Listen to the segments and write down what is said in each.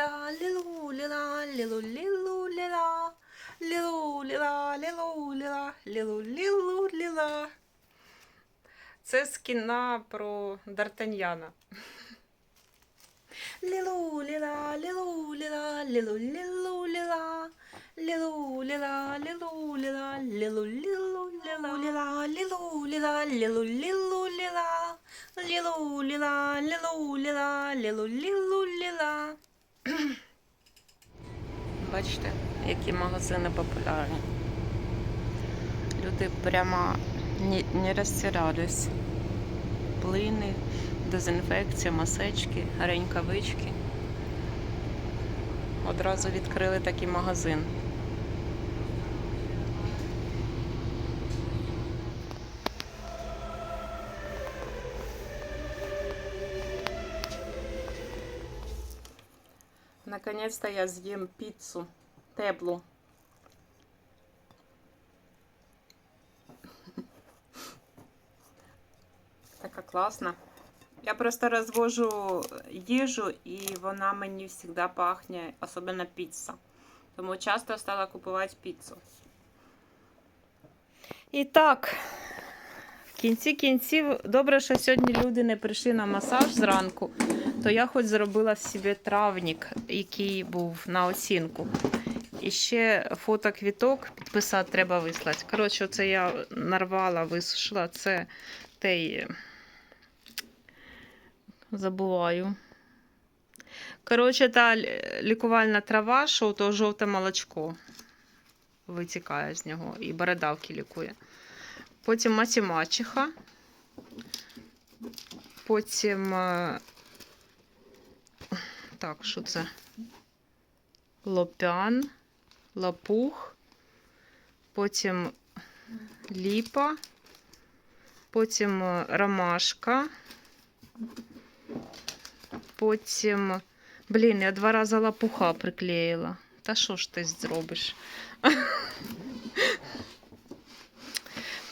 ліла, лілу, ліла, лілу, лілу, ліла. Лілу, ліла, лілу, ліла, лілу, лілу, ліла. Це з кіна про Д'Артаньяна. Лілу, ліла, лілу, ліла, лілу, лілу, ліла. Лілу, ліла, лілу, ліла, лілу, лілу, ліла. Ліла, лілу, ліла, лілу, лілу, ліла. Лілу, ліла, лілу, ліла, лілу, лілу, ліла. Бачите, які магазини популярні. Люди прямо не, не розтирались. Плини, дезінфекція, масечки, ренькавички. Одразу відкрили такий магазин. Наконец-то я з'їм піцу теплу. Така класна. Я просто розвожу їжу, і вона мені завжди пахне, особливо піца. Тому часто стала купувати піцу. І так, в Кінці кінців, добре, що сьогодні люди не прийшли на масаж зранку, то я хоч зробила собі травник, який був на оцінку. І ще фото квіток підписати треба вислати. Коротше, це я нарвала, висушила. Це той. Забуваю. Коротше, та лікувальна трава, що то жовте молочко витікає з нього і бородавки лікує. Потім маті. Потім. е, Так, що це? Лопян, лапух, потім ліпа, потім е, ромашка. Потім. Блін, я два рази лапуха приклеїла. Та що ж ти зробиш?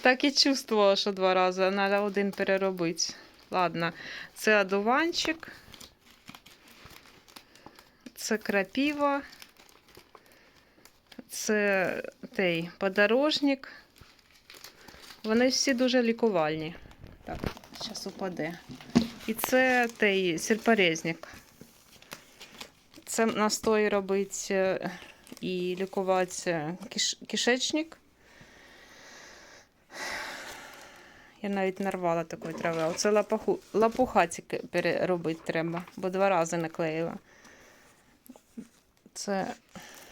Так і чувствувала, що два рази. Треба один переробити. Ладно, це одуванчик. Це крапіва. Це той подорожник. Вони всі дуже лікувальні. Так, зараз упаде. І це той сільпорезник. Це настой робить е, і лікувати киш, кишечник. Я навіть нарвала такої трави. Оце лапуху, лапуха переробити треба, бо два рази наклеїла. Це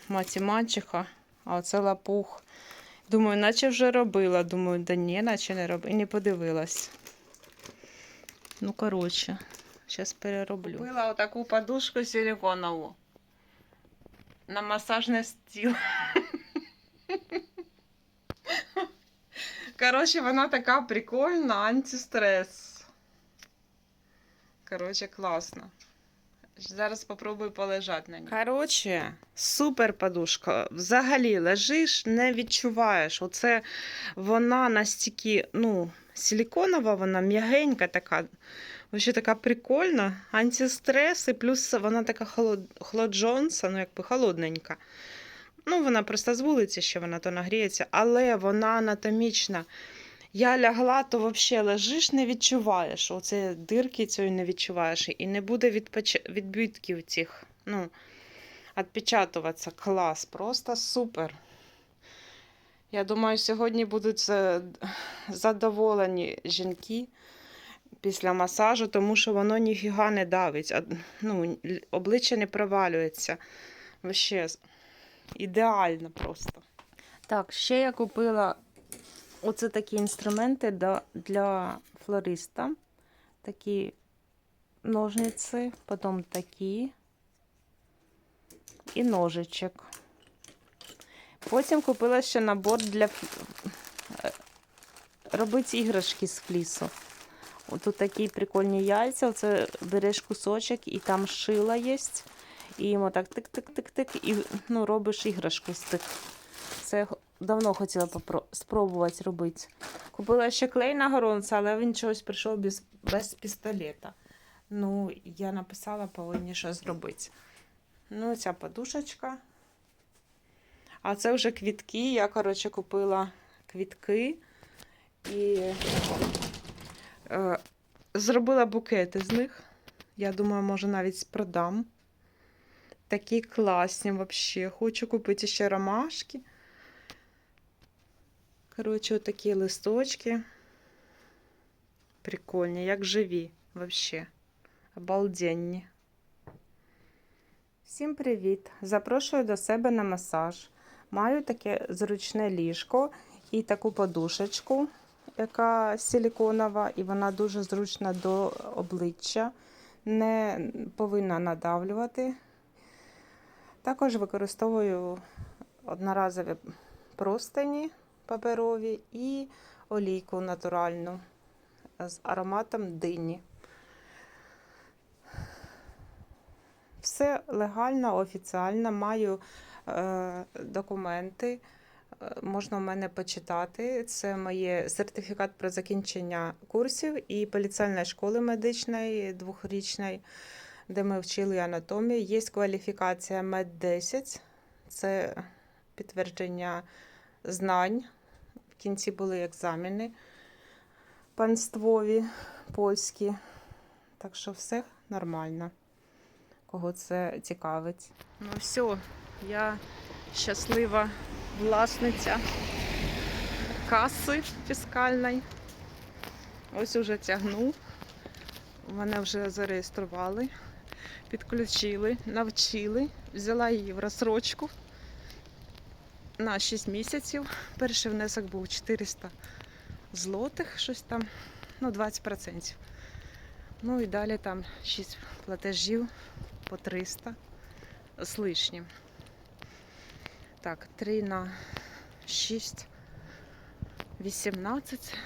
маті мачеха, а оце лапух. Думаю, наче вже робила. Думаю, да ні, наче не робила. І не подивилась. Ну, коротше, зараз перероблю. Купила отаку подушку силиконову на масажний стіл. Коротше, вона така прикольна, антистрес. Коротше, класно. Зараз спробую полежати на ній. Коротше, супер подушка. Взагалі лежиш, не відчуваєш. Оце вона настільки, ну, силіконова, вона м'ягенька така. Вообще така прикольна. Антистрес, і плюс вона така холод... холоджонса, ну якби холодненька. Ну, вона просто з вулиці ще вона то нагріється, але вона анатомічна. Я лягла, то взагалі лежиш, не відчуваєш. Оце дирки цієї не відчуваєш. І не буде відпоч... відбитків цих. Ну, відпечатуватися. Клас, просто супер. Я думаю, сьогодні будуть задоволені жінки після масажу, тому що воно ніфіга не давить. Ну, обличчя не провалюється. Вообще ідеально просто. Так, ще я купила оце такі інструменти для, флориста. Такі ножниці, потім такі і ножичок. Потім купила ще набор для е, робити іграшки з флісу. Тут такі прикольні яйця. Оце береш кусочок і там шила є. І йому так тик-тик-тик-тик, і ну, робиш іграшку з тих. Це давно хотіла спробувати робити. Купила ще клей на горонце, але він чогось прийшов без, без пістолета. Ну, я написала, повинні щось зробити. Ну, ця подушечка. А це вже квітки. Я, коротше, купила квітки і е, зробила букети з них. Я думаю, може навіть продам. Такі класні взагалі. Хочу купити ще ромашки. Коротше, отакі листочки. Прикольні, як живі, взагалі. Обалденні. Всім привіт! Запрошую до себе на масаж. Маю таке зручне ліжко і таку подушечку, яка силіконова, і вона дуже зручна до обличчя, не повинна надавлювати. Також використовую одноразові простині паперові і олійку натуральну з ароматом дині. Все легально, офіціально, маю е, документи. е, Можна в мене почитати. Це моє сертифікат про закінчення курсів і поліцейної школи медичної двохрічної, де ми вчили анатомію. Є кваліфікація МЕД-10, це підтвердження знань. В кінці були екзамени панствові польські. Так що все нормально кого це цікавить. Ну все, я щаслива власниця каси фіскальної. Ось уже тягну. Мене вже зареєстрували, підключили, навчили, взяла її в розсрочку на 6 місяців. Перший внесок був 400 злотих, щось там, ну 20%. Ну і далі там 6 платежів по 300 з лишнім. Так, 3 на 6, 18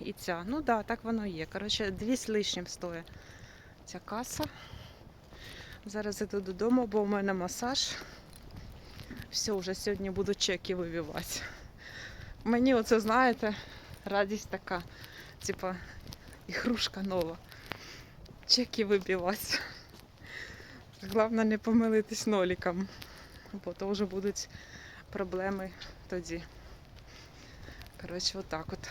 і ця. Ну так, да, так воно є. Коротше, 2 з лишнім стоїть ця каса. Зараз іду додому, бо в мене масаж. Все, вже сьогодні буду чеки вибивати. Мені оце, знаєте, радість така, типа ігрушка нова. Чеки вибивати. Головне не помилитись ноліком, бо то вже будуть проблеми тоді. Коротше, отак от.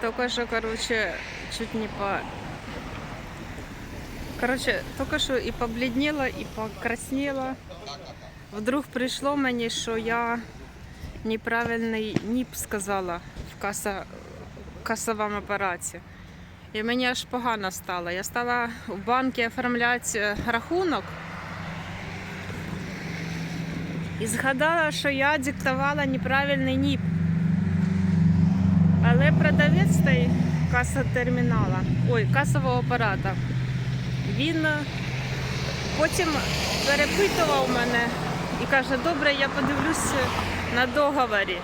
Тільки що, коротше, чуть не по... Коротше, тільки що і побледніла, і покраснела. Вдруг прийшло мені, що я неправильний НІП сказала в каса... касовому апараті. І мені аж погано стало. Я стала в банку оформляти рахунок і згадала, що я диктувала неправильний НІП. Але продавець той каса термінала, ой, касового апарата, він е, потім перепитував мене і каже, добре, я подивлюся на договорі.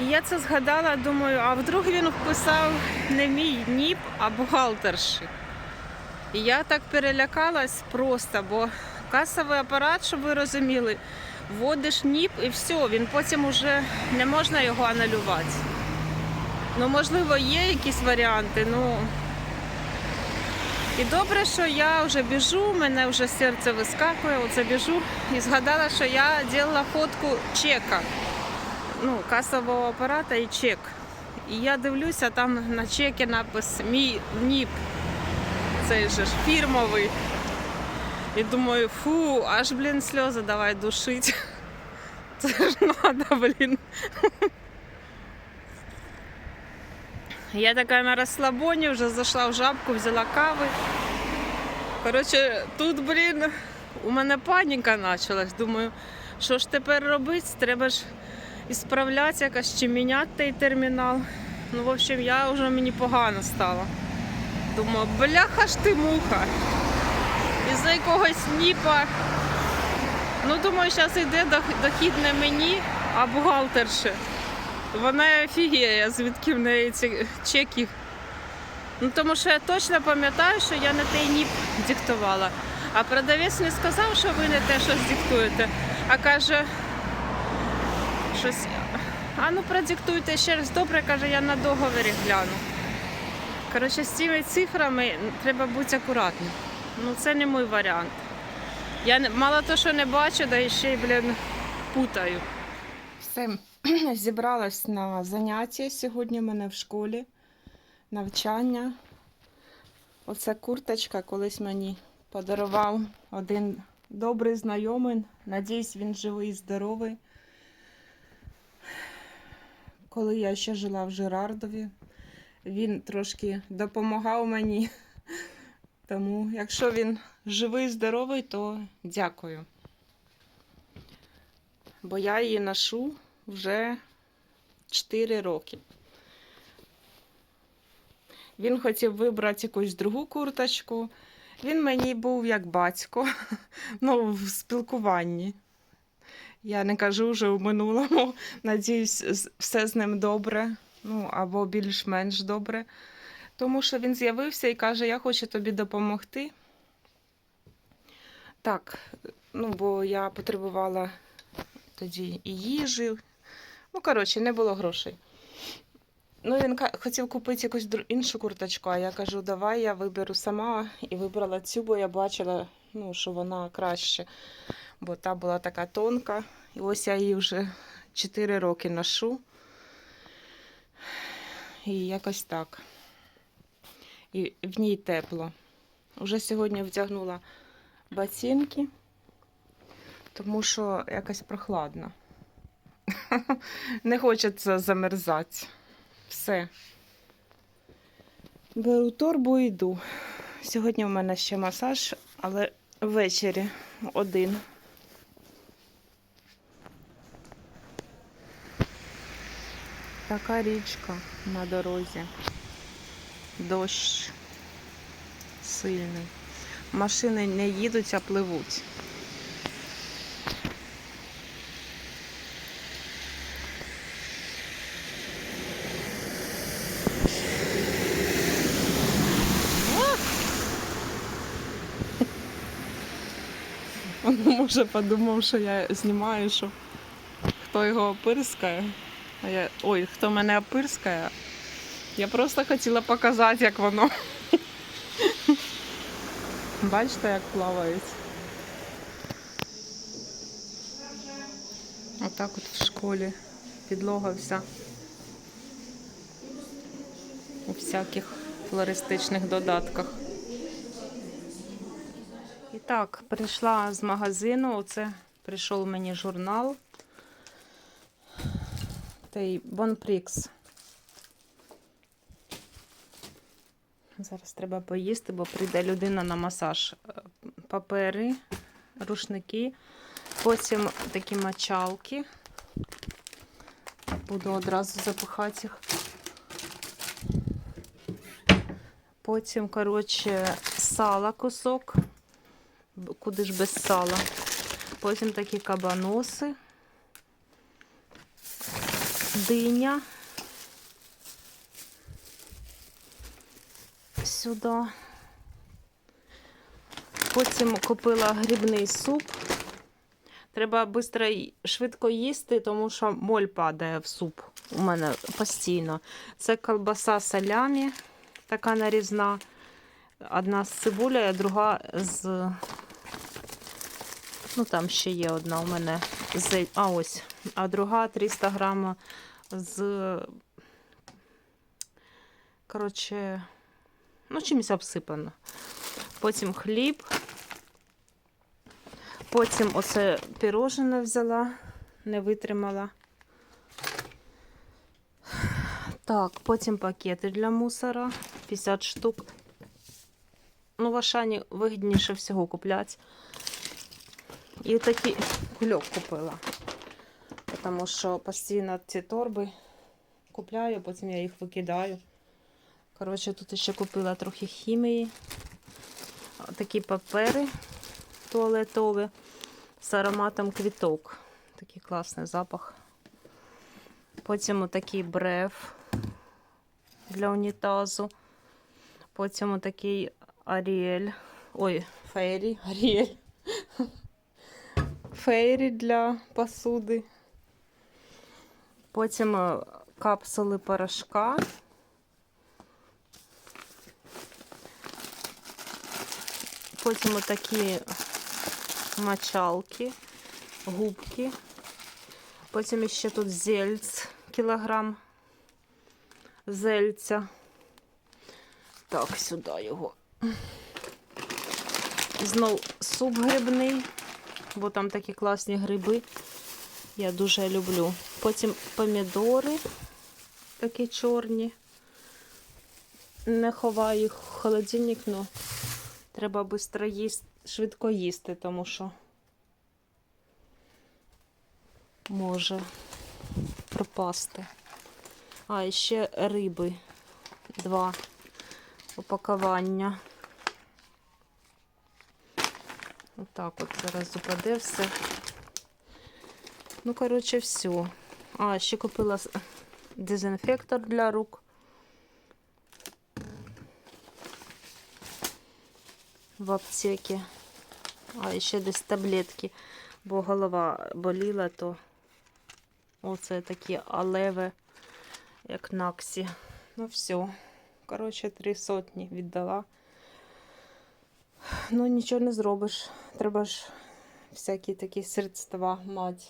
І я це згадала, думаю, а вдруг він вписав не мій ніп, а бухгалтерші. І я так перелякалась просто, бо касовий апарат, щоб ви розуміли, вводиш ніп і все, він потім уже не можна його анулювати. Ну, можливо, є якісь варіанти, ну. І добре, що я вже біжу, мене вже серце вискакує, оце біжу і згадала, що я робила фотку чека ну, касового апарата і чек. І я дивлюся, там на чекі напис мій НІП, цей же ж фірмовий. І думаю, фу, аж, блін, сльози давай душить. Це ж надо, блін. Я така на розслабоні, вже зайшла в жабку, взяла кави. Коротше, тут, блін, у мене паніка почалась. Думаю, що ж тепер робити? Треба ж і справлятися якось чи міняти той термінал. Ну, в общем, я вже мені погано стало. Думаю, бляха ж ти муха. Із-за якогось ніпа. Ну, думаю, зараз йде дохід не мені, а бухгалтерші. Вона офігіє, звідки в неї ці чеки. Ну, тому що я точно пам'ятаю, що я не той ніп диктувала. А продавець не сказав, що ви не те щось диктуєте, а каже, щось. А ну продиктуйте ще раз добре, каже, я на договорі гляну. Коротше, з цими цифрами треба бути акуратним. Ну, це не мій варіант. Я мало то, що не бачу, да ще й, блін, путаю. Все, зібралась на заняття сьогодні в мене в школі. Навчання. Оце курточка колись мені подарував один добрий знайомий. Надіюсь, він живий і здоровий. Коли я ще жила в Жерардові, він трошки допомагав мені. Тому, якщо він живий, здоровий, то дякую. Бо я її ношу вже 4 роки. Він хотів вибрати якусь другу курточку. Він мені був як батько, ну, в спілкуванні. Я не кажу вже в минулому. Надіюсь, все з ним добре, ну або більш-менш добре. Тому що він з'явився і каже: Я хочу тобі допомогти. Так, ну, бо я потребувала тоді і їжі. Ну, коротше, не було грошей. Ну, він хотів купити якусь іншу курточку, а я кажу, давай я виберу сама і вибрала цю, бо я бачила, ну, що вона краще. Бо та була така тонка. І ось я її вже 4 роки ношу. І якось так. І в ній тепло. Уже сьогодні вдягнула ботинки, тому що якось прохладно. Не хочеться замерзати. Все. Беру торбу і йду. Сьогодні в мене ще масаж, але ввечері один. Така річка на дорозі. Дощ сильний. Машини не їдуть, а пливуть. Він може подумав, що я знімаю, що хто його опирскає. А я... Ой, хто мене опирскає. Я просто хотіла показати, як воно. Бачите, як плавають. Отак от в школі підлога вся. У всяких флористичних додатках. Так, прийшла з магазину. Оце прийшов мені журнал. Той Бонпрікс. Зараз треба поїсти, бо прийде людина на масаж. Е, Папери, рушники, потім такі мочалки. Буду одразу запихати їх. Потім, коротше, сала кусок. Куди ж без сала. Потім такі кабаноси. Диня. Сюди. Потім купила грибний суп. Треба швидко, швидко їсти, тому що моль падає в суп у мене постійно. Це колбаса салямі, така нарізна. Одна з цибулею, а друга з. Ну, там ще є одна у мене. З... А ось. А друга 300 грам з. Коротше, ну, чимось обсипано. Потім хліб. Потім оце пірожене взяла, не витримала. Так, потім пакети для мусора. 50 штук. Ну, в Ашані вигідніше всього купляти. І такий кульок купила. Тому що постійно ці торби купляю, потім я їх викидаю. Коротше, тут ще купила трохи хімії. Такі папери туалетові з ароматом квіток. Такий класний запах. Потім отакий бреф для унітазу. Потім отакий Аріель. Ой, фейрі, Аріель. Фейрі для посуди. Потім е, капсули порошка. Потім отакі мочалки, губки. Потім ще тут зельц, кілограм зельця. Так, сюди його. Знов суп грибний, бо там такі класні гриби. Я дуже люблю. Потім помідори такі чорні. Не ховаю їх в холодильник, але треба швидко їсти, швидко їсти, тому що може пропасти. А, і ще риби. Два упакування. Отак от зараз упаде все. Ну, коротше, все. А, ще купила дезінфектор для рук. В аптеці. А, ще десь таблетки, бо голова боліла, то оце такі алеви, як наксі. Ну, все. Коротше, три сотні віддала. Ну, нічого не зробиш. Треба ж всякі такі средства мати.